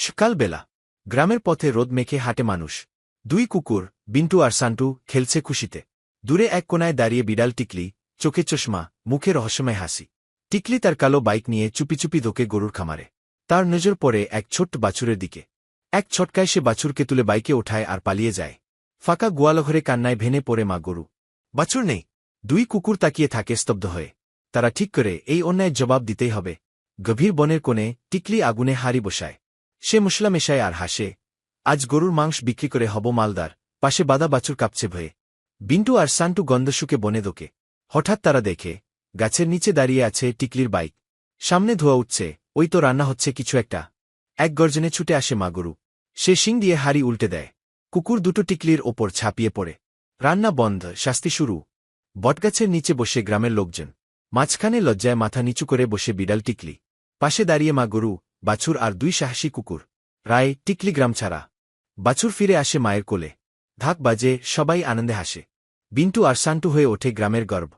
সকালবেলা, গ্রামের পথে রোদ মেখে হাঁটে মানুষ। দুই কুকুর, বিন্টু আর সান্টু, খেলছে খুশিতে। দূরে এক কোনায় দাঁড়িয়ে বিড়াল টিকলি, চোখে চশমা, মুখে রহস্যময় হাসি। টিকলি তার কালো বাইক নিয়ে চুপি চুপি ধোকে গরুর খামারে। তার নজর পড়ে এক ছোট্ট বাছুরের দিকে। এক ছটকায় সে বাছুরকে তুলে বাইকে ওঠায় আর পালিয়ে যায়। ফাঁকা গোয়ালঘরে কান্নায় ভেনে পড়ে মা গরু। বাছুর নেই। দুই কুকুর তাকিয়ে থাকে স্তব্ধ হয়ে। তারা ঠিক করে এই অন্যায় জবাব দিতেই হবে। গভীর বনের কোণে টিকলি আগুনে হাড়ি বসায়। সে মশলা মেশায় আর হাসে। আজ গরুর মাংস বিক্রি করে হব মালদার, পাশে বাদা বাছুর কাঁপছে ভয়ে। বিন্টু আর সান্টু গন্ধশুকে বনে দোকে। হঠাৎ তারা দেখে, গাছের নিচে দাঁড়িয়ে আছে টিকলির বাইক। সামনে ধোয়া উঠছে, ওই তো রান্না হচ্ছে কিছু একটা। এক গর্জনে ছুটে আসে মা গরু। সে শিং দিয়ে হাড়ি উল্টে দেয়। কুকুর দুটো টিকলির ওপর ছাপিয়ে পড়ে। রান্না বন্ধ, শাস্তি শুরু। বটগাছের নিচে বসে গ্রামের লোকজন। মাঝখানে লজ্জায় মাথা নিচু করে বসে বিড়াল টিকলি। পাশে দাঁড়িয়ে মা গরু বাছুর আর দুই সাহসী কুকুর। রায়, টিকলি গ্রাম ছাড়া। বাছুর ফিরে আসে মায়ের কোলে। ধাক বাজে, সবাই আনন্দে হাসে। বিন্টু আর সান্টু হয়ে ওঠে গ্রামের গর্ব।